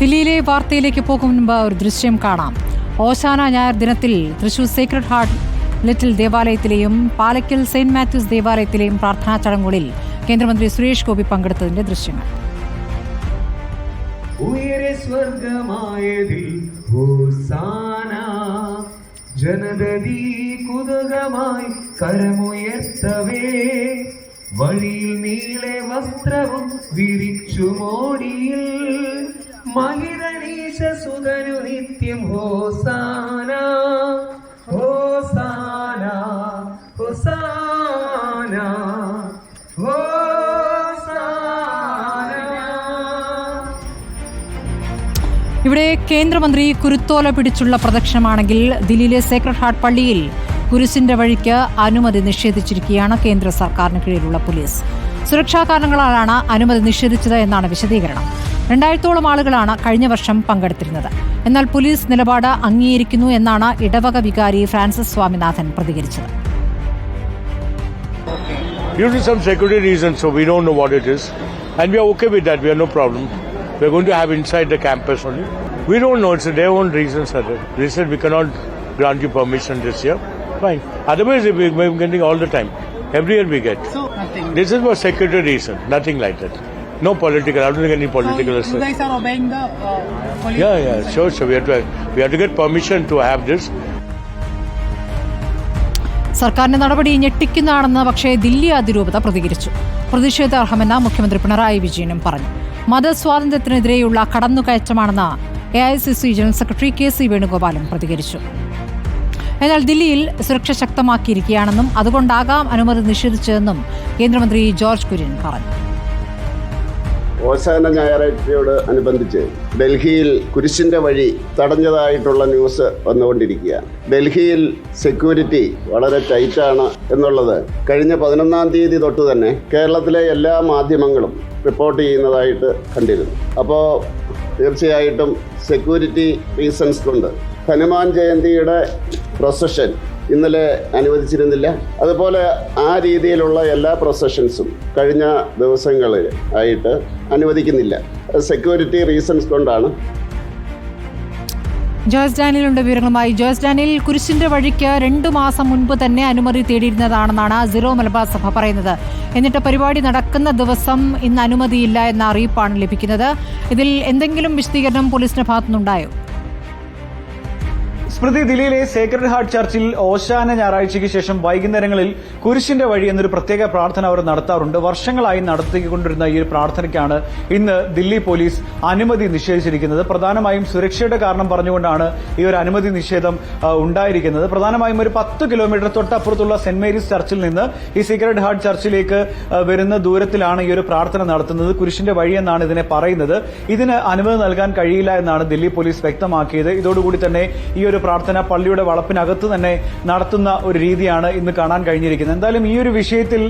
ദില്ലിയിലെ വാർത്തയിലേക്ക് പോകും മുൻപ് ഒരു ദൃശ്യം കാണാം. ഓശാന ഞായർ ദിനത്തിൽ തൃശൂർ സീക്രട്ട് ഹാർട്ട് ലിറ്റിൽ ദേവാലയത്തിലെയും പാലക്കൽ സെയിന്റ് മാത്യൂസ് ദേവാലയത്തിലെയും പ്രാർത്ഥനാ ചടങ്ങുകളിൽ കേന്ദ്രമന്ത്രി സുരേഷ് ഗോപി പങ്കെടുത്തതിന്റെ ദൃശ്യങ്ങൾ. ജനതീ കുതുകമായി കരമുയർത്തവേ വഴിയിൽ നീളെ വസ്ത്രവും വിരിച്ചു മോടിയിൽ മഹിതനീശ സുതനു നിത്യം ഹോസാന ഹോസാന ഹോസാന. ഇവിടെ കേന്ദ്രമന്ത്രി കുരുത്തോല പിടിച്ചുള്ള പ്രദക്ഷിണമാണെങ്കിൽ ദില്ലിയിലെ സേക്രഡ് ഹാർട്ട് പള്ളിയിൽ കുരിശിന്റെ വഴിക്ക് അനുമതി നിഷേധിച്ചിരിക്കുകയാണ് കേന്ദ്ര സർക്കാരിന് കീഴിലുള്ള പോലീസ്. സുരക്ഷാ കാരണങ്ങളാലാണ് അനുമതി നിഷേധിച്ചത് എന്നാണ് വിശദീകരണം. രണ്ടായിരത്തോളം ആളുകളാണ് കഴിഞ്ഞ വർഷം പങ്കെടുത്തിരുന്നത് എന്നാൽ പോലീസ് നിലപാട് അംഗീകരിക്കുന്നു എന്നാണ് ഇടവക വികാരി ഫ്രാൻസിസ് സ്വാമിനാഥൻ പ്രതികരിച്ചത് Due to some security reasons, so we don't know what it is. And we are okay with that, we have no problem. We are going to have inside the campus only. We don't know, it's their own reasons. Are there. They said we cannot grant you permission this year. Fine. Otherwise, we are getting all the time. Every year we get. So nothing. This is for security reason, nothing like that. No political, I don't think any political. so you guys are obeying the uh, police. yeah, yeah, sure, sure. We have to, we have to get permission to have this. സർക്കാരിന്റെ നടപടി ഞെട്ടിക്കുന്നതാണെന്ന് പക്ഷേ ദില്ലി അതിരൂപത പ്രതികരിച്ചു പ്രതിഷേധാർഹമെന്ന് മുഖ്യമന്ത്രി പിണറായി വിജയനും പറഞ്ഞു മതസ്വാതന്ത്ര്യത്തിനെതിരെയുള്ള കടന്നുകയറ്റമാണെന്ന് A I C C general secretary K C വേണുഗോപാലും പ്രതികരിച്ചു എന്നാൽ ദില്ലിയിൽ സുരക്ഷ ശക്തമാക്കിയിരിക്കുകയാണെന്നും അതുകൊണ്ടാകാം അനുമതി നിഷേധിച്ചതെന്നും കേന്ദ്രമന്ത്രി ജോർജ് കുര്യൻ പറഞ്ഞു ഓശാന ഞായറാഴ്ചയോട് അനുബന്ധിച്ച് ഡൽഹിയിൽ കുരിശിന്റെ വഴി തടഞ്ഞതായിട്ടുള്ള ന്യൂസ് വന്നുകൊണ്ടിരിക്കുകയാണ് ഡൽഹിയിൽ സെക്യൂരിറ്റി വളരെ ടൈറ്റാണ് എന്നുള്ളത് കഴിഞ്ഞ പതിനൊന്നാം തീയതി തൊട്ട് തന്നെ കേരളത്തിലെ എല്ലാ മാധ്യമങ്ങളും റിപ്പോർട്ട് ചെയ്യുന്നതായിട്ട് കണ്ടിരുന്നു. അപ്പോൾ തീർച്ചയായിട്ടും സെക്യൂരിറ്റി റീസൺസ് കൊണ്ട് ഹനുമാൻ ജയന്തിയുടെ പ്രൊസഷൻ ഇന്നലെ അനുവദിച്ചിരുന്നില്ല. അതുപോലെ ആ രീതിയിലുള്ള എല്ലാ പ്രൊസഷൻസും കഴിഞ്ഞ ദിവസങ്ങളിൽ ആയിട്ട് അനുവദിക്കുന്നില്ല. സെക്യൂരിറ്റി റീസൺസ് കൊണ്ടാണ്. ജോയ്സ് ഡാനിയലുണ്ട് വിവരങ്ങളുമായി. ജോയ്സ് ഡാനിയൽ കുരിശിന്റെ വഴിക്ക് രണ്ടു മാസം മുൻപ് തന്നെ അനുമതി തേടിയിരുന്നതാണെന്നാണ് സിറോ മലബാർ സഭ പറയുന്നത്. എന്നിട്ട് പരിപാടി നടക്കുന്ന ദിവസം ഇന്ന് അനുമതിയില്ല എന്ന അറിയിപ്പാണ് ലഭിക്കുന്നത്. ഇതിൽ എന്തെങ്കിലും വിശദീകരണം പോലീസിന്റെ ഭാഗത്തുനിന്നുണ്ടായോ? സ്മൃതി ദില്ലിയിലെ സേക്രഡ് ഹാർട്ട് ചർച്ചിൽ ഓശാന ഞായറാഴ്ചയ്ക്ക് ശേഷം വൈകുന്നേരങ്ങളിൽ കുരിശിന്റെ വഴി എന്നൊരു പ്രത്യേക പ്രാർത്ഥന അവർ നടത്താറുണ്ട്. വർഷങ്ങളായി നടത്തിക്കൊണ്ടിരുന്ന ഈ പ്രാർത്ഥനയ്ക്കാണ് ഇന്ന് ദില്ലി പോലീസ് അനുമതി നിഷേധിച്ചിരിക്കുന്നത്. പ്രധാനമായും സുരക്ഷയുടെ കാരണം പറഞ്ഞുകൊണ്ടാണ് ഈ ഒരു അനുമതി നിഷേധം ഉണ്ടായിരിക്കുന്നത്. പ്രധാനമായും ഒരു പത്ത് കിലോമീറ്റർ തൊട്ടപ്പുറത്തുള്ള സെന്റ് മേരീസ് ചർച്ചിൽ നിന്ന് ഈ സീക്രട്ട് ഹാർട്ട് ചർച്ചിലേക്ക് വരുന്ന ദൂരത്തിലാണ് ഈ ഒരു പ്രാർത്ഥന നടത്തുന്നത്. കുരിശിന്റെ വഴി എന്നാണ് ഇതിനെ പറയുന്നത്. ഇതിന് അനുമതി നൽകാൻ കഴിയില്ല എന്നാണ് ദില്ലി പോലീസ് വ്യക്തമാക്കിയത്. ഇതോടുകൂടി തന്നെ ഈ ഒരു പ്രാർത്ഥന പള്ളിയുടെ വളപ്പിനകത്ത് തന്നെ നടത്തുന്ന ഒരു രീതിയാണ് ഇന്ന് കാണാൻ കഴിഞ്ഞിരിക്കുന്നത്. എന്തായാലും ഈ ഒരു വിഷയത്തിൽ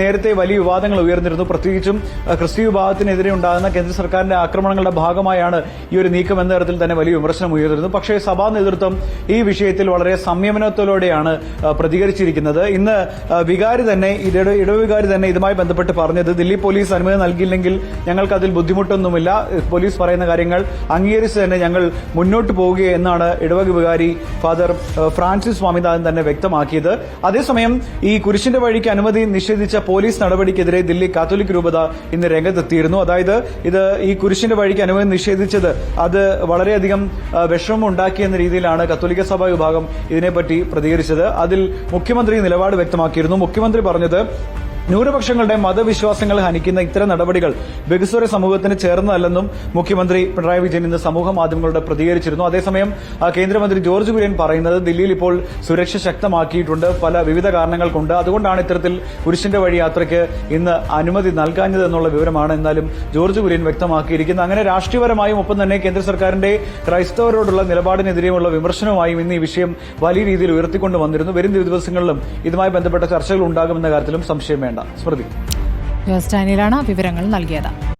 നേരത്തെ വലിയ വിവാദങ്ങൾ ഉയർന്നിരുന്നു. പ്രത്യേകിച്ചും ആ, വിഭാഗത്തിനെതിരെ ഉണ്ടാകുന്ന കേന്ദ്ര സർക്കാരിന്റെ ആക്രമണങ്ങളുടെ ഭാഗമായാണ് ഈ ഒരു നീക്കം എന്ന തരത്തിൽ തന്നെ വലിയ വിമർശനം ഉയർന്നിരുന്നു പക്ഷേ സഭാ നേതൃത്വം ഈ വിഷയത്തിൽ വളരെ സംയമനത്തോടെയാണ് പ്രതികരിച്ചിരിക്കുന്നത്. ഇന്ന് വികാരി തന്നെ ഇട ഇടവികാരി തന്നെ ഇതുമായി ബന്ധപ്പെട്ട് പറഞ്ഞത് ദില്ലി പോലീസ് അനുമതി നൽകിയില്ലെങ്കിൽ ഞങ്ങൾക്ക് അതിൽ ബുദ്ധിമുട്ടൊന്നുമില്ല. പോലീസ് പറയുന്ന കാര്യങ്ങൾ അംഗീകരിച്ച് തന്നെ ഞങ്ങൾ മുന്നോട്ട് പോവുകയെന്നാണ് എന്നാണ് ഇടവക വികാരി ഫാദർ ഫ്രാൻസിസ് സ്വാമിനാഥൻ തന്നെ വ്യക്തമാക്കിയത്. അതേസമയം ഈ കുരിശിന്റെ വഴിക്ക് അനുമതി നിഷേധിച്ച പോലീസ് നടപടിക്കെതിരെ ദില്ലി കാത്തോലിക് രൂപത ഇന്ന് രംഗത്തെത്തിയിരുന്നു. അതായത് ഇത് ഈ കുരിശിന്റെ വഴിക്ക് അനുമതി നിഷേധിച്ചത് അത് വളരെയധികം ഏഹ്, വിഷമം ഉണ്ടാക്കിയെന്ന രീതിയിലാണ് കത്തോലിക്ക സഭാ വിഭാഗം ഇതിനെപ്പറ്റി പ്രതികരിച്ചത്. അതിൽ മുഖ്യമന്ത്രി നിലപാട് വ്യക്തമാക്കിയിരുന്നു. മുഖ്യമന്ത്രി പറഞ്ഞത് ന്യൂനപക്ഷങ്ങളുടെ മതവിശ്വാസങ്ങൾ ഹനിക്കുന്ന ഇത്തരം നടപടികൾ വികസ്വര സമൂഹത്തിന് ചേർന്നതല്ലെന്നും മുഖ്യമന്ത്രി പിണറായി വിജയൻ ഇന്ന് സമൂഹ മാധ്യമങ്ങളോട് പ്രതികരിച്ചിരുന്നു. അതേസമയം കേന്ദ്രമന്ത്രി ജോർജ് കുര്യൻ പറയുന്നത് ദില്ലിയിൽ ഇപ്പോൾ സുരക്ഷ ശക്തമാക്കിയിട്ടുണ്ട്. പല വിവിധ കാരണങ്ങൾ കൊണ്ട് അതുകൊണ്ടാണ് ഇത്തരത്തിൽ കുരിശിന്റെ വഴി യാത്രയ്ക്ക് ഇന്ന് അനുമതി നൽകാഞ്ഞതെന്നുള്ള വിവരമാണ് എന്നാലും ജോർജ് കുര്യൻ വ്യക്തമാക്കിയിരിക്കുന്നത്. അങ്ങനെ രാഷ്ട്രീയപരമായും ഒപ്പം തന്നെ കേന്ദ്ര സർക്കാരിന്റെ ക്രൈസ്തവരോടുള്ള നിലപാടിനെതിരെയുള്ള വിമർശനവുമായും ഇന്ന് ഈ വിഷയം വലിയ രീതിയിൽ ഉയർത്തിക്കൊണ്ടുവന്നിരുന്നു. വരും ദിവസങ്ങളിലും ഇതുമായി ബന്ധപ്പെട്ട ചർച്ചകൾ ഉണ്ടാകുമെന്ന കാര്യത്തിലും സംശയം വേണ്ട. സ്മൃതി. വിവരങ്ങൾ നൽകിയത്.